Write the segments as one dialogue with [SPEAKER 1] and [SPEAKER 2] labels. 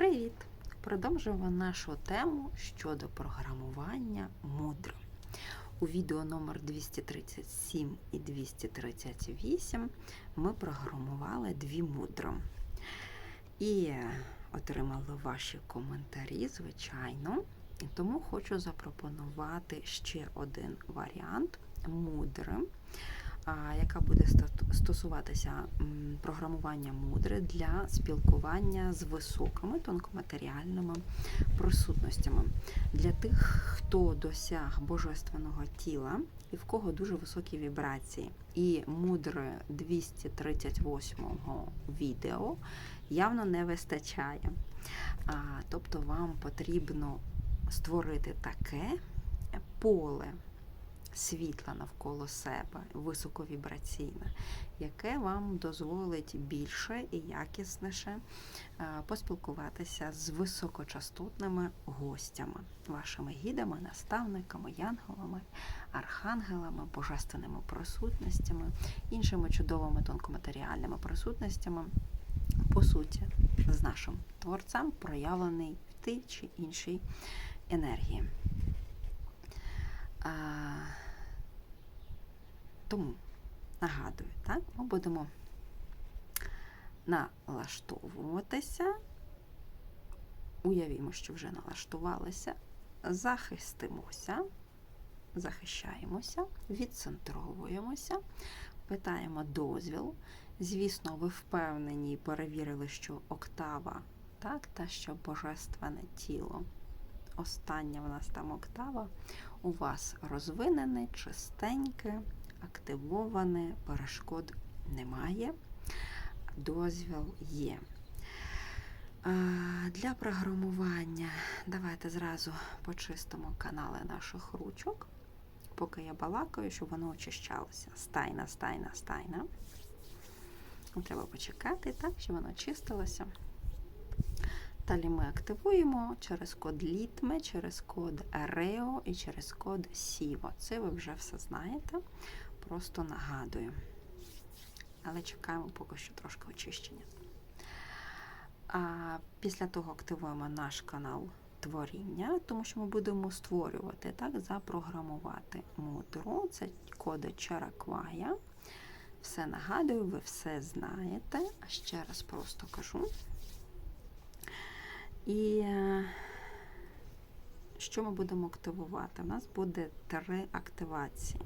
[SPEAKER 1] Привіт! Продовжуємо нашу тему щодо програмування мудро. У відео номер 237 і 238 ми програмували дві мудро. І отримали ваші коментарі, звичайно. Тому хочу запропонувати ще один варіант мудри, а, яка буде стосуватися програмування мудри для спілкування з високими тонкоматеріальними присутностями. Для тих, хто досяг божественного тіла і в кого дуже високі вібрації. І мудри 238-го відео явно не вистачає. Тобто вам потрібно створити таке поле світла навколо себе, високовібраційне, яке вам дозволить більше і якісніше е, поспілкуватися з високочастотними гостями, вашими гідами, наставниками, янголами, архангелами, божественними присутностями, іншими чудовими тонкоматеріальними присутностями. По суті, з нашим творцем проявлений в тій чи іншій енергії. А, тому нагадую, так, ми будемо налаштовуватися. Уявімо, що вже налаштувалися, захистимося, захищаємося, відцентровуємося, питаємо дозвіл. Звісно, ви впевнені і перевірили, що октава, так, та що божественне тіло. Остання в нас там октава, у вас розвинене, чистеньке, активоване, перешкод немає, дозвіл є. Для програмування давайте зразу почистимо канали наших ручок, поки я балакаю, щоб воно очищалося. Стайна, стайна, стайна. Треба почекати, так, щоб воно чистилося. Далі ми активуємо через код літме, через код REO і через код SIVO. Це ви вже все знаєте. Просто нагадую. Але чекаємо поки що трошки очищення. А після того активуємо наш канал творіння, тому що ми будемо створювати, так, запрограмувати мудру. Це коди Чараквая. Все нагадую, ви все знаєте. А ще раз просто кажу. І е, що ми будемо активувати? У нас буде три активації.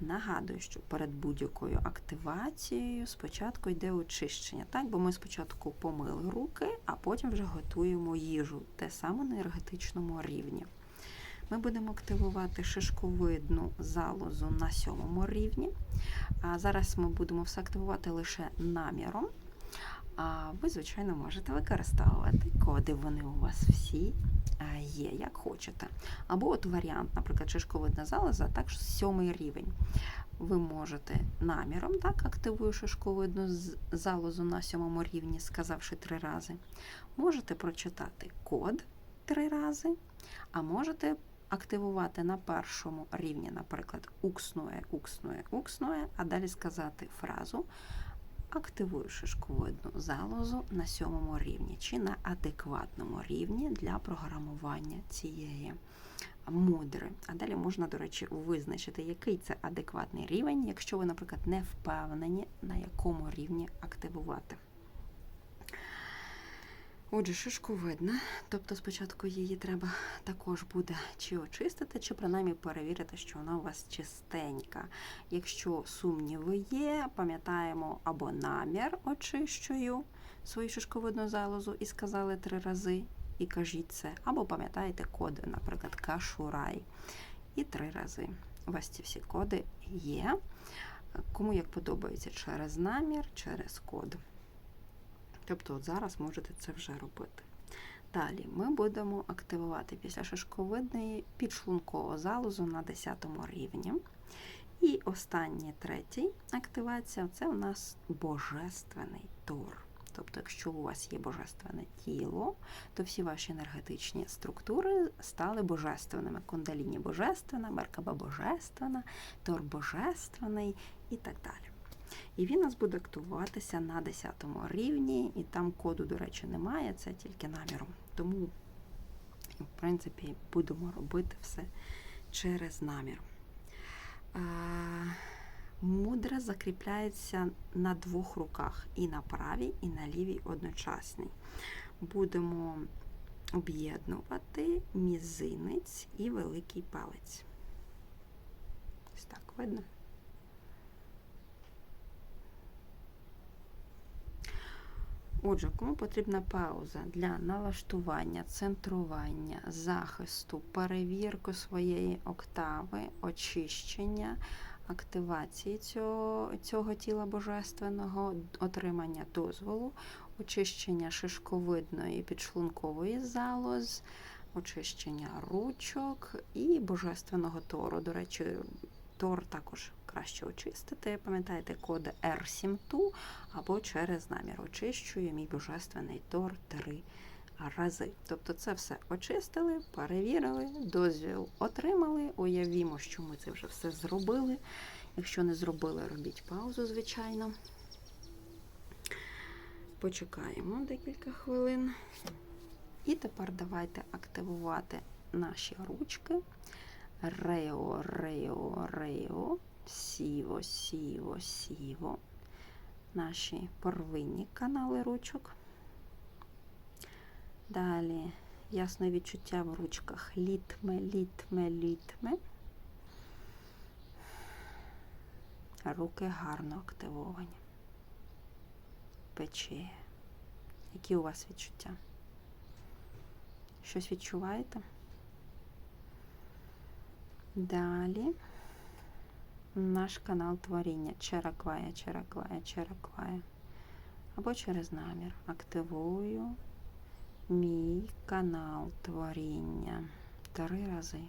[SPEAKER 1] Нагадую, що перед будь-якою активацією спочатку йде очищення, так? бо ми спочатку помили руки, а потім вже готуємо їжу, те саме на енергетичному рівні. Ми будемо активувати шишковидну залозу на сьомому рівні. А зараз ми будемо все активувати лише наміром. А ви, звичайно, можете використовувати коди, вони у вас всі е, є, як хочете. Або от варіант, наприклад, шишковидна залоза, так, сьомий рівень. Ви можете наміром, так, активую шишковидну залозу на сьомому рівні, сказавши три рази. Можете прочитати код три рази, а можете активувати на першому рівні, наприклад, укснує, укснує, укснує, а далі сказати фразу активую шишковидну залозу на сьомому рівні чи на адекватному рівні для програмування цієї мудри. А далі можна, до речі, визначити, який це адекватний рівень, якщо ви, наприклад, не впевнені, на якому рівні активувати. Отже, шишковидна, тобто спочатку її треба також буде чи очистити, чи принаймні перевірити, що вона у вас чистенька. Якщо сумніви є, пам'ятаємо або намір очищую свою шишковидну залозу і сказали три рази, і кажіть це, або пам'ятаєте коди, наприклад, кашурай. І три рази. У вас ці всі коди є. Кому як подобається через намір, через код. Тобто от зараз можете це вже робити. Далі ми будемо активувати після шишковидної підшлункову залозу на 10 рівні. І останній третій активація це у нас божественний тор. Тобто, якщо у вас є божественне тіло, то всі ваші енергетичні структури стали божественними. Кундаліні божественна, Меркаба божественна, тор божественний і так далі. І він у нас буде активуватися на 10 рівні, і там коду, до речі, немає, це тільки наміром. Тому, в принципі, будемо робити все через намір. Мудра закріпляється на двох руках і на правій, і на лівій одночасній. Будемо об'єднувати мізинець і великий палець. Ось так видно. Отже, кому потрібна пауза для налаштування, центрування, захисту, перевірки своєї октави, очищення, активації цього, цього тіла божественного, отримання дозволу, очищення шишковидної підшлункової залоз, очищення ручок і божественного тору. До речі, тор також краще очистити. Пам'ятаєте, код R7TU або через намір очищую мій божественний тор три рази. Тобто це все очистили, перевірили, дозвіл отримали. Уявімо, що ми це вже все зробили. Якщо не зробили, робіть паузу, звичайно. Почекаємо декілька хвилин. І тепер давайте активувати наші ручки. Рео, рео, рео, сіво, сіво, сіво. Наші первинні канали ручок. Далі ясне відчуття в ручках. Літме, літме, літме. Руки гарно активовані. Пече. Які у вас відчуття? Щось відчуваєте? Далі наш канал творіння. Чераквая, чераквая, чераквая. Або через намір. Активую мій канал творіння. Три рази.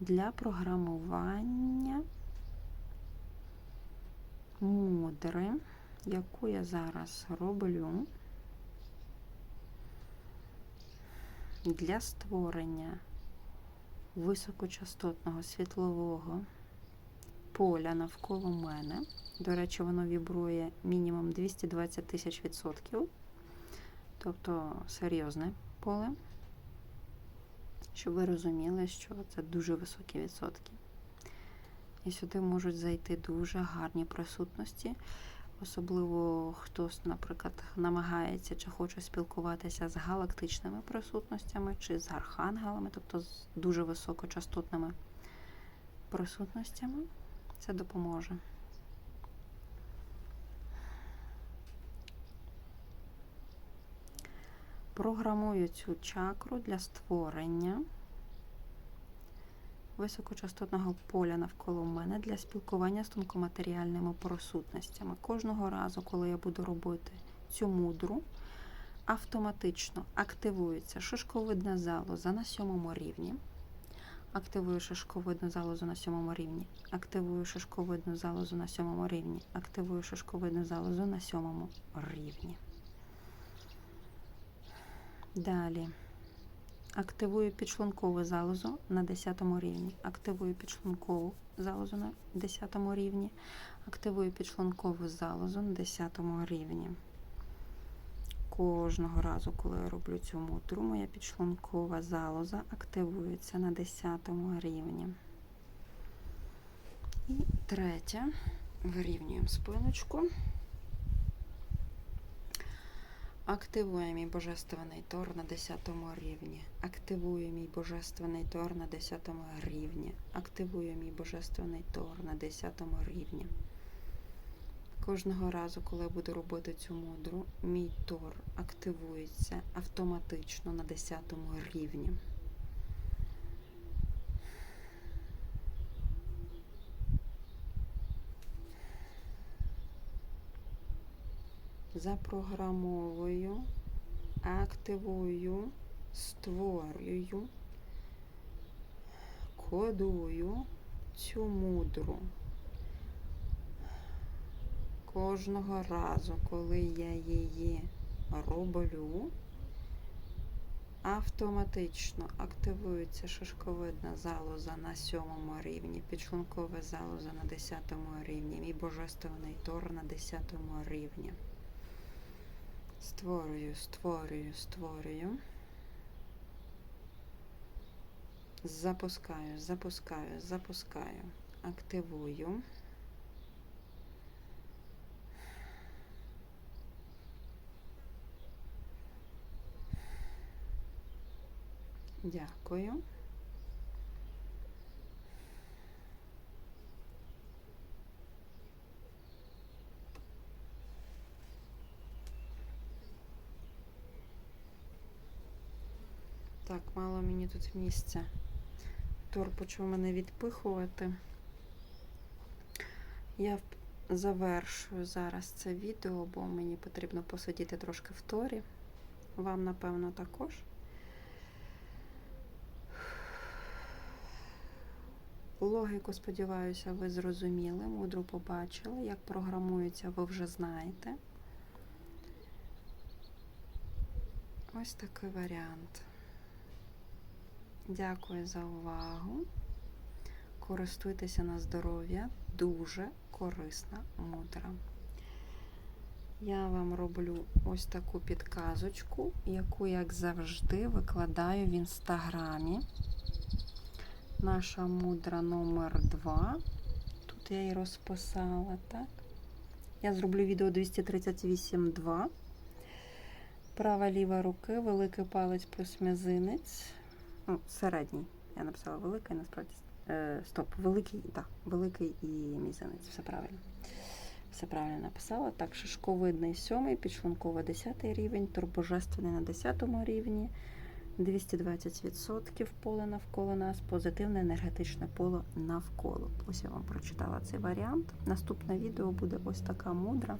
[SPEAKER 1] Для програмування мудри, яку я зараз роблю. Для створення високочастотного світлового поля навколо мене. До речі, воно вібрує мінімум 220 тисяч відсотків, тобто серйозне поле, щоб ви розуміли, що це дуже високі відсотки. І сюди можуть зайти дуже гарні присутності. Особливо хтось, наприклад, намагається чи хоче спілкуватися з галактичними присутностями, чи з архангелами, тобто з дуже високочастотними присутностями, це допоможе. Програмую цю чакру для створення високочастотного поля навколо мене для спілкування з тонкоматеріальними присутностями. Кожного разу, коли я буду робити цю мудру, автоматично активується шишковидна залоза на сьомому рівні. Активую шишковидну залозу на сьомому рівні. Активую шишковидну залозу на сьомому рівні. Активую шишковидну залозу на сьомому рівні. Далі. Активую підшлункову залозу на 10 рівні. Активую підшлункову залозу на 10 рівні. Активую підшлункову залозу на 10 рівні. Кожного разу, коли я роблю цю мудру, моя підшлункова залоза активується на 10 рівні. І третє. Вирівнюємо спиночку. Активує мій божественний тор на 10 рівні. Активує мій божественний тор на 10 рівні. Активує мій божественний тор на 10 рівні. Кожного разу, коли я буду робити цю мудру, мій тор активується автоматично на 10 рівні. Запрограмовую, активую, створюю, кодую цю мудру. Кожного разу, коли я її роблю, Автоматично активується шишковидна залоза на сьомому рівні, підшлункова залоза на десятому рівні, мій божественний тор на десятому рівні. Створюю, створюю, створюю. Запускаю, запускаю, запускаю. Активую. Дякую. Так, мало мені тут місця. Тор почав мене відпихувати. Я завершую зараз це відео, бо мені потрібно посидіти трошки в торі. Вам, напевно, також. Логіку, сподіваюся, ви зрозуміли, мудро побачили. Як програмується, ви вже знаєте. Ось такий варіант. Дякую за увагу. Користуйтеся на здоров'я. Дуже корисна мудра. Я вам роблю ось таку підказочку, яку, як завжди, викладаю в інстаграмі. Наша мудра номер 2. Тут я її розписала, так? Я зроблю відео 238.2. Права ліва руки, великий палець плюс мізинець. Ну, середній. Я написала великий, насправді. Е, стоп, великий, так, великий і мізинець. Все правильно. Все правильно написала. Так, шишковидний сьомий, підшлунково 10 рівень, турбожественний на 10 рівні. 220% поле навколо нас, позитивне енергетичне поле навколо. Ось я вам прочитала цей варіант. Наступне відео буде ось така мудра.